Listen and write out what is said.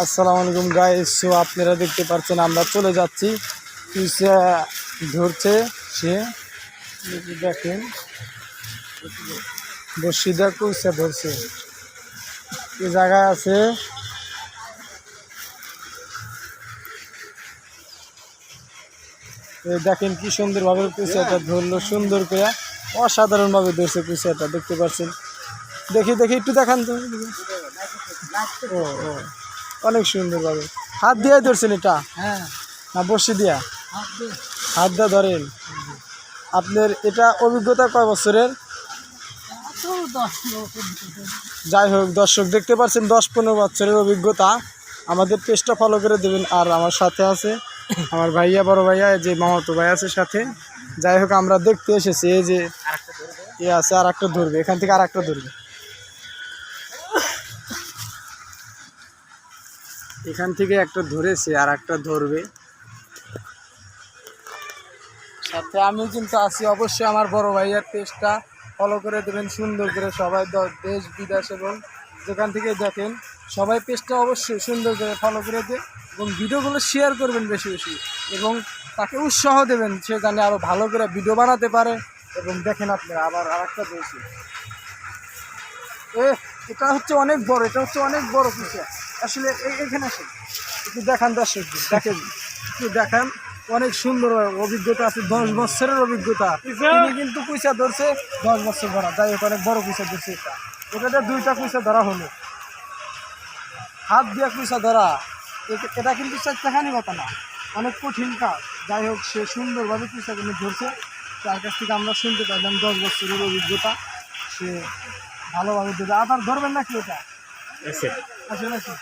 আসসালামু আলাইকুম guys so আপনারা দেখতে পাচ্ছেন আমরা চলে যাচ্ছি। কুইসা ধরছে সে? দেখেন, বসিদা কুইসা ধরছে? এই জায়গায় আছে। দেখেন কি সুন্দরভাবে কুইসাটা ধরলো, সুন্দর করে অসাধারণভাবে ধরছে কুইসাটা দেখতে পাচ্ছেন? দেখি দেখি, একটু দেখান তো। ও ও। অনেক সুন্দরভাবে। হাত দিয়ে ধরছেন এটা? হ্যাঁ। না বসে দিয়া? হাত দিয়ে। ধরেন। আপনার এটা অভিজ্ঞতা কয় বছরের? যাই হোক দর্শক দেখতে পাচ্ছেন দশ পনেরো বছরের অভিজ্ঞতা। আমাদের পেজটা ফলো করে দেবেন। আর আমার সাথে আছে আমার ভাইয়া বড় ভাইয়া যে মামাতো ভাই আছে সাথে। যাই হোক আমরা দেখতে এসেছি এই যে এ আছে আর একটা ধরবে। এখান থেকে আর একটা ধরবে। এখান থেকে একটা ধরেছে আর একটা ধরবে। সাথে আমি কিন্তু আছি, অবশ্যই আমার বড় ভাইয়ার পেজটা ফলো করে দেবেন, সুন্দর করে সবাই দেশ, বিদেশ এবং যেখান থেকে দেখেন, সবাই পেজটা অবশ্যই সুন্দর করে ফলো করে দিয়ে এবং ভিডিওগুলো শেয়ার করবেন বেশি বেশি এবং তাকে উৎসাহ দেবেন, সে জানে আরও ভালো করে ভিডিও বানাতে পারে এবং দেখেন আপনারা আবার আর একটা বলছি এ এটা হচ্ছে অনেক বড়, এটা হচ্ছে অনেক বড় কিছু আসলে এখানে আসেন। একটু দেখান দর্শক দেখেন। একটু দেখান অনেক সুন্দর অভিজ্ঞতা আছে দশ বছরের অভিজ্ঞতা। তিনি কিন্তু পয়সা ধরছে দশ বছর ধরা। যাই হোক অনেক বড় পয়সা ধরছে এটা। এটাতে দুইটা পয়সা ধরা হলো। হাত দিয়ে পয়সা ধরা। এটা কিন্তু চারটাখানি কথা না। অনেক কঠিন কাজ। যাই হোক সে সুন্দরভাবে পয়সা কিন্তু ধরছে। তার কাছ থেকে আমরা শুনতে পারলাম দশ বছরের অভিজ্ঞতা। সে ভালোভাবে দেবে আবার ধরবেন নাকি এটা? আসেন আসেন